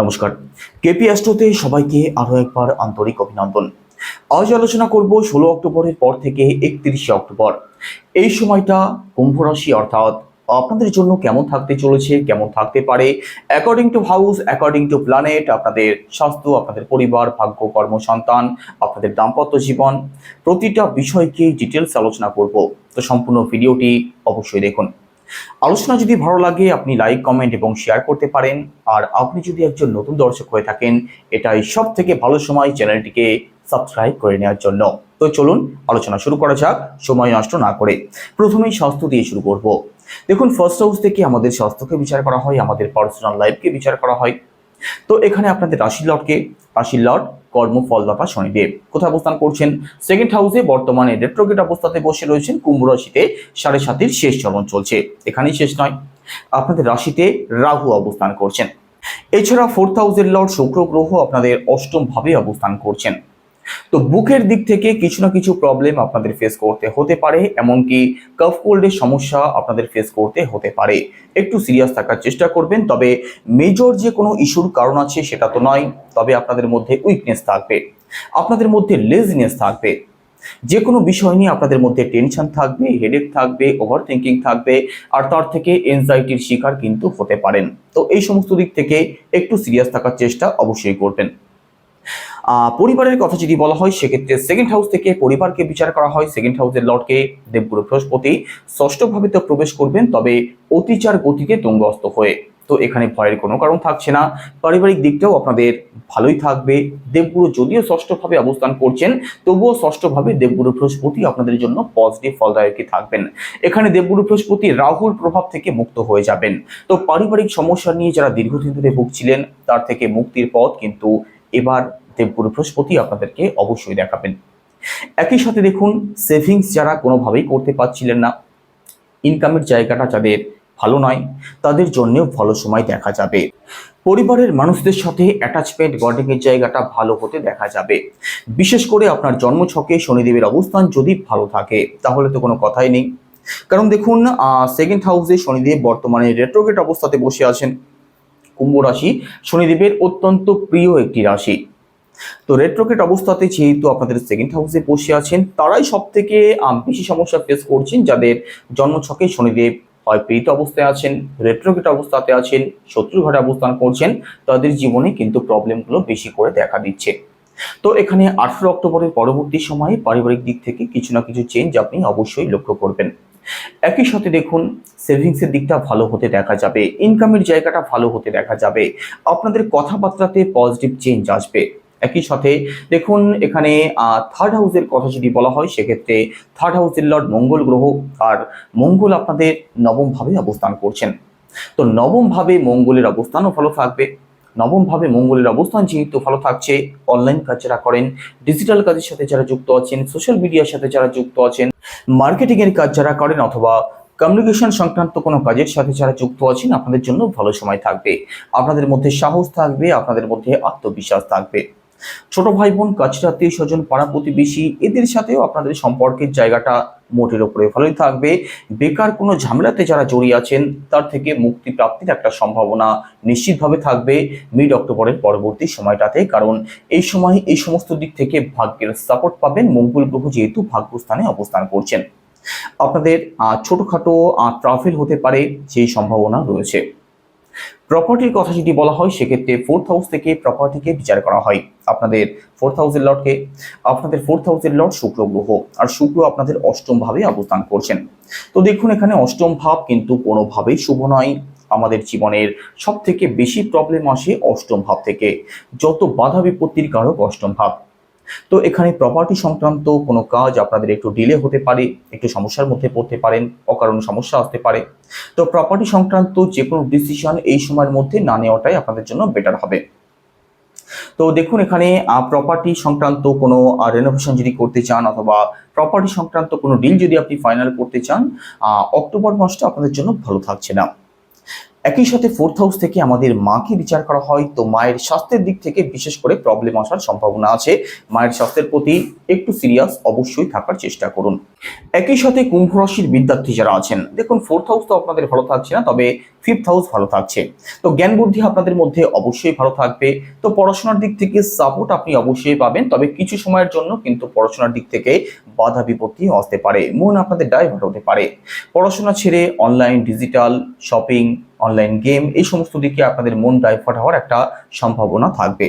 নমস্কার। কেপি অ্যাস্ট্রোতে সবাইকে আরও একবার আন্তরিক অভিনন্দন। আজ আলোচনা করব ষোলো অক্টোবরের পর থেকে একত্রিশে অক্টোবর। এই সময়টা কুম্ভ রাশি অর্থাৎ আপনাদের জন্য কেমন থাকতে চলেছে, কেমন থাকতে পারে according to house according to planet আপনাদের স্বাস্থ্য, আপনাদের পরিবার, ভাগ্য, কর্ম, সন্তান, আপনাদের দাম্পত্য জীবন, প্রতিটা বিষয়কে ডিটেলস আলোচনা করব। তো সম্পূর্ণ ভিডিওটি অবশ্যই দেখুন। আলোচনা যদি ভালো লাগে, আপনি লাইক কমেন্ট এবং শেয়ার করতে পারেন। আর আপনি যদি একজন নতুন দর্শক হয়ে থাকেন, এটাই সব থেকে ভালো সময় চ্যানেলটিকে সাবস্ক্রাইব করে নেওয়ার জন্য। তো চলুন, আলোচনা শুরু করা যাক, সময় নষ্ট না করে। প্রথমেই স্বাস্থ্য দিয়ে শুরু করব। দেখুন ফার্স্ট হাউস থেকে আমাদের স্বাস্থ্যকে বিচার করা হয়, আমাদের পার্সোনাল লাইফকে বিচার করা হয়। তো এখানে আপনাদের রাশির লটকে, রাশির লট কর্মফলদাতা শনিদেব। কোথায় অবস্থান করছেন? সেকেন্ড হাউসে বর্তমানে রেট্রোগেট অবস্থাতে বসে রয়েছেন। কুম্ভ রাশিতে সাড়ে সাতের শেষ চরণ চলছে। এখানেই শেষ নয়। আপনাদের রাশিতে রাহু অবস্থান করছেন। এছাড়া ফোর্থ হাউসের লর্ড শুক্র গ্রহ আপনাদের অষ্টম ভাবে অবস্থান করছেন। তো বুকের দিক থেকে কিছু না কিছু প্রবলেম আপনাদের ফেস করতে হতে পারে, এমনকি কাফ কোল্ডের সমস্যা আপনাদের ফেস করতে হতে পারে। একটু সিরিয়াস থাকার চেষ্টা করবেন, তবে মেজর যে কোনো ইস্যুর কারণ আছে সেটা তো নয়, তবে আপনাদের মধ্যে উইকনেস থাকবে। আপনাদের মধ্যে লেজিনেস থাকবে। যে কোনো বিষয় নিয়ে আপনাদের মধ্যে টেনশন থাকবে হেডেক থাকবে ওভার থিঙ্কিং থাকবে, আর তার থেকে এনজাইটির শিকার কিন্তু হতে পারেন। তো এই সমস্ত দিক থেকে একটু সিরিয়াস থাকার চেষ্টা অবশ্যই করবেন। পরিবারের কথা যদি বলা হয়, সেক্ষেত্রে সেকেন্ড হাউস থেকে পরিবারকে বিচার করা হয়। সেকেন্ড হাউসের লর্ডকে দেবগুরু বৃহস্পতি ষষ্ঠভাবে তো প্রবেশ করবেন, তবে অতিচার গতিকে তুঙ্গস্ত হয়ে। তো এখানে ভয়ের কোনো কারণ থাকছে না। পারিবারিক দিকটাও আপনাদের ভালোই থাকবে। দেবগুরু যদিও ষষ্ঠভাবে অবস্থান করছেন, তবুও ষষ্ঠভাবে দেবগুরু বৃহস্পতি আপনাদের জন্য পজিটিভ ফলদায়কই থাকবেন। এখানে দেবগুরু বৃহস্পতি রাহুর প্রভাব থেকে মুক্ত হয়ে যাবেন। তো পারিবারিক সমস্যা নিয়ে যারা দীর্ঘদিন ধরে ভুগছিলেন, তার থেকে মুক্তির পথ কিন্তু এবার দেবগুরু বৃহস্পতি আপনাদেরকে অবশ্যই দেখাবেন। একই সাথে দেখুন সেভিংস যারা কোনোভাবেই করতে পারছিলেন না ইনকামের জায়গাটা যাদের ভালো নয়, তাদের জন্যও ভালো সময় দেখা যাবে। পরিবারের মানুষদের সাথে অ্যাটাচমেন্ট বন্ডিং এর জায়গাটা ভালো হতে দেখা যাবে। বিশেষ করে আপনার জন্মছকে শনিদেবের অবস্থান যদি ভালো থাকে, তাহলে তো কোনো কথাই নেই। কারণ দেখুন সেকেন্ড হাউসে শনিদেব বর্তমানে রেট্রোগেট অবস্থাতে বসে আছেন। কুম্ভ রাশি শনিদেবের অত্যন্ত প্রিয় একটি রাশি। তো রেট্রোকেট অবস্থাতে যেহেতু আপনাদের সেকেন্ড হাউসে বসে আছেন, তারাই সব থেকে বেশি সমস্যা ফেস করছেন যাদের জন্মছকে শনিদেব হয় পীড়িত অবস্থায় আছেন রেট্রোকেট অবস্থাতে আছেন শত্রু ঘরে অবস্থান করছেন, তাদের জীবনে কিন্তু প্রবলেমগুলো বেশি করে দেখা দিচ্ছে। তো এখানে আঠেরো অক্টোবরের পরবর্তী সময়ে পারিবারিক দিক থেকে কিছু না কিছু চেঞ্জ আপনি অবশ্যই লক্ষ্য করবেন। একই সাথে দেখুন সেভিংসের দিকটা ভালো হতে দেখা যাবে ইনকামের জায়গাটা ভালো হতে দেখা যাবে, আপনাদের কথাবার্তাতে পজিটিভ চেঞ্জ আসবে। একই সাথে দেখুন এখানে থার্ড হাউসের কথা যদি বলা হয়, সেক্ষেত্রে থার্ড হাউসের লর্ড মঙ্গল গ্রহ আর মঙ্গল আপনাদের নবম ভাবে অবস্থান করছেন। তো নবম ভাবে মঙ্গলের অবস্থানও ভালো থাকবে। নবম ভাবে মঙ্গলের অবস্থান যেহেতু ভালো থাকছে অনলাইন কাজ যারা করেন ডিজিটাল কাজের সাথে যারা যুক্ত আছেন সোশ্যাল মিডিয়ার সাথে যারা যুক্ত আছেন মার্কেটিং এর কাজ যারা করেন অথবা কমিউনিকেশন সংক্রান্ত কোনো কাজের সাথে যারা যুক্ত আছেন, আপনাদের জন্য ভালো সময় থাকবে। আপনাদের মধ্যে সাহস থাকবে, আপনাদের মধ্যে আত্মবিশ্বাস থাকবে। ছোট ভাই বোন কাছের আত্মীয় স্বজন পাড়া প্রতিবেশী, এদের সাথেও আপনাদের সম্পর্কের জায়গাটা মোটের ওপরে ভালোই থাকবে। বেকার কোনো ঝামেলাতে যারা জড়িয়ে আছেন, তার থেকে মুক্তি প্রাপ্তির একটা সম্ভাবনা নিশ্চিতভাবে থাকবে মিড অক্টোবরের পরবর্তী সময়টাতে। কারণ এই সময় এই সমস্ত দিক থেকে ভাগ্যের সাপোর্ট পাবেন মঙ্গল গ্রহ যেহেতু ভাগ্যস্থানে অবস্থান করছেন। আপনাদের ছোটখাটো ট্রাভেল হতে পারে, সেই সম্ভাবনা রয়েছে। প্রপার্টির কথা যদি বলা হয়, সেক্ষেত্রে ফোর্থ হাউস থেকে প্রপার্টিকে বিচার করা হয়। আপনাদের ফোর্থ হাউসের লর্ডকে আপনাদের ফোর্থ হাউসের লর্ড শুক্র গ্রহ, আর শুক্র আপনাদের অষ্টম ভাবে অবস্থান করছেন। তো দেখুন, এখানে অষ্টম ভাব কিন্তু কোনোভাবেই শুভ নয়। আমাদের জীবনের সব থেকে বেশি প্রবলেম আসে অষ্টম ভাব থেকে। যত বাধা বিপত্তির কারক অষ্টম ভাব। তো এখানে প্রপার্টি সংক্রান্ত কোনো কাজ আপনাদের একটু ডিলে হতে পারে, একটু সমস্যার মধ্যে পড়তে পারেন, অকারণ সমস্যা আসতে পারে। তো প্রপার্টি সংক্রান্ত যে কোনো ডিসিশন এই সময়ের মধ্যে না নেওয়াটাই আপনাদের জন্য বেটার হবে। তো দেখুন এখানে প্রপার্টি সংক্রান্ত কোনো রেনোভেশন যদি করতে চান অথবা প্রপার্টি সংক্রান্ত কোনো ডিল যদি আপনি ফাইনাল করতে চান অক্টোবর মাসটা আপনাদের জন্য ভালো থাকছে না। একই সাথে ফোর্থ হাউস থেকে আমাদের মাকে বিচার করা হয়, তো মায়ের স্বাস্থ্যের দিক থেকে বিশেষ করে প্রবলেম আসার সম্ভাবনা আছে। মায়ের স্বাস্থ্যের প্রতি একটু সিরিয়াস অবশ্যই থাকার চেষ্টা করুন। একই সাথে কুম্ভ রাশির বিদ্যার্থী যারা আছেন, দেখুন ফোর্থ হাউস তো আপনাদের ভালো থাকছে না, তবে ফিফথ হাউস ভালো থাকছে। তো জ্ঞান বুদ্ধি আপনাদের মধ্যে অবশ্যই ভালো থাকবে। তো পড়াশোনার দিক থেকে সাপোর্ট আপনি অবশ্যই পাবেন, তবে কিছু সময়ের জন্য কিন্তু পড়াশোনার দিক থেকে বাধা বিপত্তি আসতে পারে। মন আপনাদের ডাইভার্ট হতে পারে। পড়াশোনা ছেড়ে online digital shopping online game এই সমস্ত দিকে আপনাদের মন ডাইভার্ট হওয়ার একটা সম্ভাবনা থাকবে।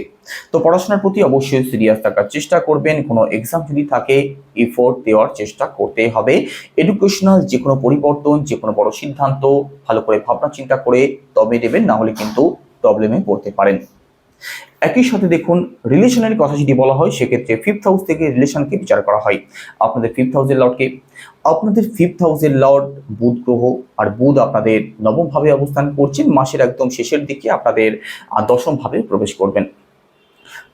তো পড়াশোনার প্রতি অবশ্যই সিরিয়াস থাকার চেষ্টা করবেন, কোনো এক্সাম যদি থাকে এফোর্ট দেওয়ার চেষ্টা করতে হবে। এডুকেশনাল যে কোনো পরিবর্তন যে কোনো বড় সিদ্ধান্ত, ভালো করে ভাবনা চিন্তা করে তবে নেবেন না হলে কিন্তু প্রবলেমে পড়তে পারেন। একই সাথে দেখুন রিলেশনের কথা যদি বলা হয়, সেক্ষেত্রে ফিফথ হাউস থেকে রিলেশনকে বিচার করা হয়। আপনাদের ফিফথ হাউসের লর্ডকে আপনাদের ফিফথ হাউসের লর্ড বুধ গ্রহ আর বুধ আপনাদের নবম ভাবে অবস্থান করছেন মাসের একদম শেষের দিকে আপনাদের আহ, দশম ভাবে প্রবেশ করবেন।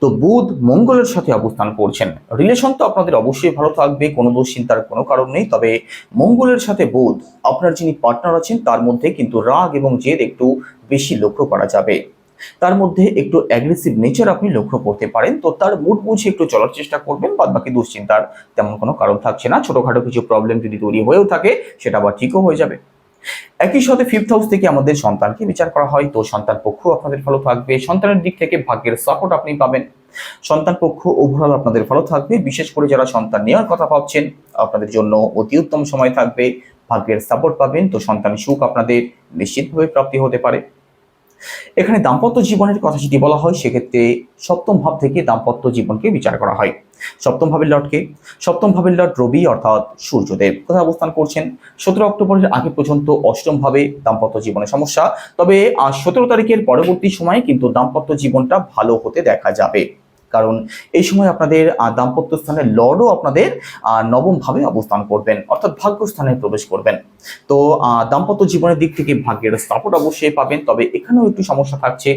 তো বুধ মঙ্গলের সাথে অবস্থান করছেন। রিলেশন তো আপনাদের অবশ্যই ভালো থাকবে কোনো দোষ চিন্তার কোনো কারণ নেই তবে মঙ্গলের সাথে বুধ আপনার যিনি পার্টনার আছেন তার মধ্যে কিন্তু রাগ এবং জেদ একটু বেশি লক্ষ্য করা যাবে। তার মধ্যে একটু অ্যাগ্রেসিভ নেচার আপনি লক্ষ্য করতে পারেন। তো তার মুড বুঝে একটু চলার চেষ্টা করবেন বাদ বাকি দুশ্চিন্তার তেমন কোনো কারণ থাকছে না। ছোটখাটো কিছু প্রবলেম যদি তৈরি হয়েও থাকে, সেটা আবার ঠিকও হয়ে যাবে। একই সাথে ফিফথ হাউস থেকে আমাদের সন্তানকে বিচার করা হয়। তো সন্তান পক্ষ আপনাদের ভালো থাকবে। সন্তানের দিক থেকে ভাগ্যের সাপোর্ট আপনি পাবেন। সন্তান পক্ষ ওভারঅল আপনাদের ভালো থাকবে। বিশেষ করে যারা সন্তান নেওয়ার কথা ভাবছেন, আপনাদের জন্য অতি উত্তম সময় থাকবে। ভাগ্যের সাপোর্ট পাবেন। তো সন্তান সুখ আপনাদের নিশ্চিতভাবে প্রাপ্তি হতে পারে। এখানে দাম্পত্য জীবনের কথা যদি বলা হয়, সেক্ষেত্রে সপ্তম ভাব থেকে দাম্পত্য জীবনকে বিচার করা হয়। সপ্তম ভাবের লটকে সপ্তম ভাবের লট রবি অর্থাৎ সূর্যদেব। কোথায় অবস্থান করছেন? সতেরো অক্টোবরের আগে পর্যন্ত অষ্টম ভাবে দাম্পত্য জীবনে সমস্যা। তবে সতেরো তারিখের পরবর্তী সময়ে কিন্তু দাম্পত্য জীবনটা ভালো হতে দেখা যাবে। কারণ এই সময় আপনাদের দাম্পত্য স্থানের লর্ডও আপনাদের আহ, নবম ভাবে অবস্থান করবেন অর্থাৎ ভাগ্যস্থানে প্রবেশ করবেন। তো দাম্পত্য জীবনের দিক থেকে ভাগ্যের সাপোর্ট অবশ্যই পাবেন তবে এখানেও একটু সমস্যা থাকছে।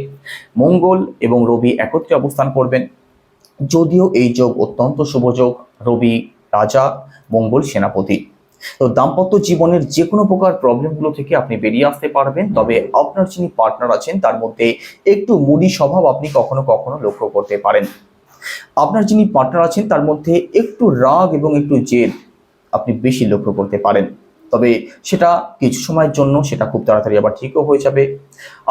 মঙ্গল এবং রবি একত্রে অবস্থান করবেন। যদিও এই যোগ অত্যন্ত শুভ যোগ রবি রাজা মঙ্গল সেনাপতি। তো দাম্পত্য জীবনের যে কোনো প্রকার প্রবলেমগুলো থেকে আপনি বেরিয়ে আসতে পারবেন। তবে আপনার যিনি পার্টনার আছেন, তার মধ্যে একটু মুডি স্বভাব আপনি কখনো কখনো লক্ষ্য করতে পারেন। আপনার যিনি পার্টনার আছেন, তার মধ্যে একটু রাগ এবং একটু জেদ আপনি বেশি লক্ষ্য করতে পারেন। তবে সেটা কিছু সময়ের জন্য সেটা খুব তাড়াতাড়ি আবার ঠিকও হয়ে যাবে।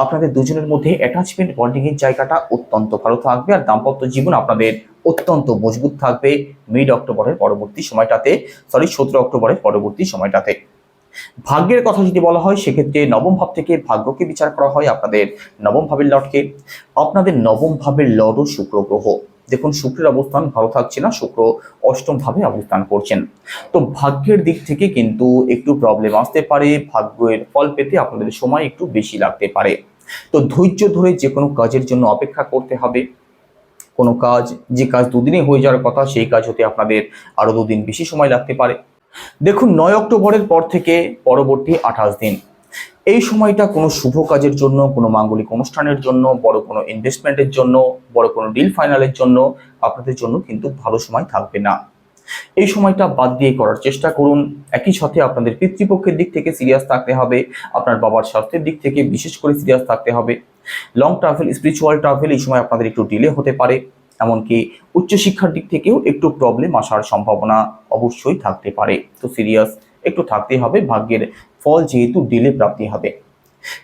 আপনাদের দুজনের মধ্যে অ্যাটাচমেন্ট বন্ডিং এর জায়গাটা অত্যন্ত ভালো থাকবে আর দাম্পত্য জীবন আপনাদের অত্যন্ত মজবুত থাকবে মিড অক্টোবরের পরবর্তী সময়টাতে। সরি সতেরো অক্টোবরের পরবর্তী সময়টাতে। ভাগ্যের কথা যদি বলা হয়, সেক্ষেত্রে নবম ভাব থেকে ভাগ্যকে বিচার করা হয় আপনাদের নবম ভাবের লটকে। আপনাদের নবম ভাবের লর্ডও শুক্র গ্রহ। দেখুন, শুক্রের অবস্থান ভালো থাকছে না, শুক্র অষ্টম ভাবে অবস্থান করছেন। তো ভাগ্যের দিক থেকে কিন্তু একটু প্রবলেম আসতে পারে, ভাগ্যের ফল পেতে আপনাদের সময় একটু বেশি লাগতে পারে। তো ধৈর্য ধরে যে কোনো কাজের জন্য অপেক্ষা করতে হবে। কোনো কাজ, যে কাজ দুদিনে হয়ে যাওয়ার কথা, সেই কাজ হতে আপনাদের আরও দুদিন বেশি সময় লাগতে পারে। দেখুন, নয় অক্টোবরের পর থেকে পরবর্তী আঠাশ দিন। এই সময়টা কোনো শুভ কাজের জন্য, কোনো মাঙ্গলিক অনুষ্ঠানের জন্য, বড় কোনো ইনভেস্টমেন্টের জন্য, বড় কোনো ডিল ফাইনালের জন্য আপনাদের জন্য কিন্তু ভালো সময় থাকবে না। এই সময়টা বাদ দিয়ে করার চেষ্টা করুন। একই সাথে আপনাদের পিতৃপক্ষের দিক থেকে সিরিয়াস থাকতে হবে, আপনার বাবার স্বাস্থ্যের দিক থেকে বিশেষ করে সিরিয়াস থাকতে হবে। লং ট্রাভেল স্পিরিচুয়াল ট্রাভেল এই সময় আপনাদের একটু ডিলে হতে পারে। এমনকি উচ্চশিক্ষার দিক থেকেও একটু প্রবলেম আসার সম্ভাবনা অবশ্যই থাকতে পারে। তো সিরিয়াস একটু থাকতে হবে, ভাগ্যের ফল যেহেতু ডিলে প্রাপ্তি হবে।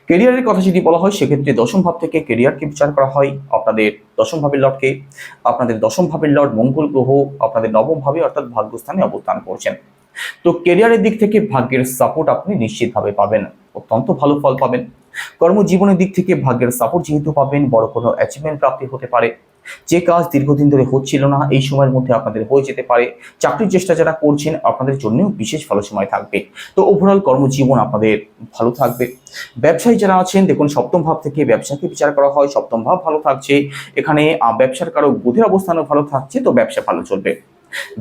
কেরিয়ারের কথা যদি বলা হয়, সেক্ষেত্রে দশম ভাব থেকে কেরিয়ারকে বিচার করা হয় আপনাদের দশম ভাবের লর্ডকে আপনাদের দশম ভাবের লর্ড মঙ্গল গ্রহ আপনাদের নবম ভাবে অর্থাৎ ভাগ্যস্থানে অবস্থান করছেন। তো কেরিয়ারের দিক থেকে ভাগ্যের সাপোর্ট আপনি নিশ্চিতভাবে পাবেন, অত্যন্ত ভালো ফল পাবেন। কর্মজীবনের দিক থেকে ভাগ্যের সাপোর্ট যেহেতু পাবেন, বড় কোনো অ্যাচিভমেন্ট প্রাপ্তি হতে পারে। যে কাজ দীর্ঘদিন ধরে হচ্ছিল না, এই সময়ের মধ্যে আপনাদের হয়ে যেতে পারে। চাকরির চেষ্টা যারা করছেন, আপনাদের জন্যও বিশেষ ভালো সময় থাকবে। তো ওভারঅল কর্মজীবন আপনাদের ভালো থাকবে। ব্যবসায়ী যারা আছেন, দেখুন সপ্তম ভাব থেকে ব্যবসাকে বিচার করা হয়, সপ্তম ভাব ভালো থাকছে। এখানে ব্যবসার কারও বুধের অবস্থানও ভালো থাকছে, তো ব্যবসা ভালো চলবে।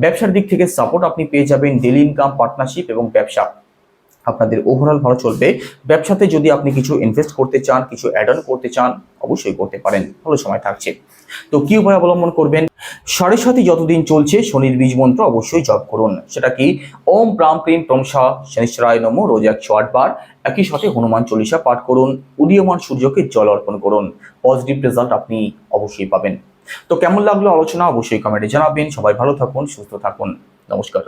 ব্যবসার দিক থেকে সাপোর্ট আপনি পেয়ে যাবেন ডেলি ইনকাম পার্টনারশিপ এবং ব্যবসা। আপনাদের ওভারঅল ভালো চলবে। ব্যবসাতে যদি আপনি কিছু ইনভেস্ট করতে চান, কিছু অ্যাড অন করতে চান, অবশ্যই করতে পারেন। ভালো সময় থাকছে। তো কি উপায় অবলম্বন করবেন? সাথে যতদিন চলছে, শনির বীজ মন্ত্র অবশ্যই জপ করুন। সেটা কি? ওম প্রাম প্রেম প্রমসা শনিশ্চরায় নম, রোজ একশো আট বার। একই সাথে হনুমান চল্লিশা পাঠ করুন, উদীয়মান সূর্যকে জল অর্পণ করুন। পজিটিভ রেজাল্ট আপনি অবশ্যই পাবেন। তো কেমন লাগল আলোচনা? অবশ্যই কমেন্টে জানাবেন। সবাই ভালো থাকুন, সুস্থ থাকুন। নমস্কার।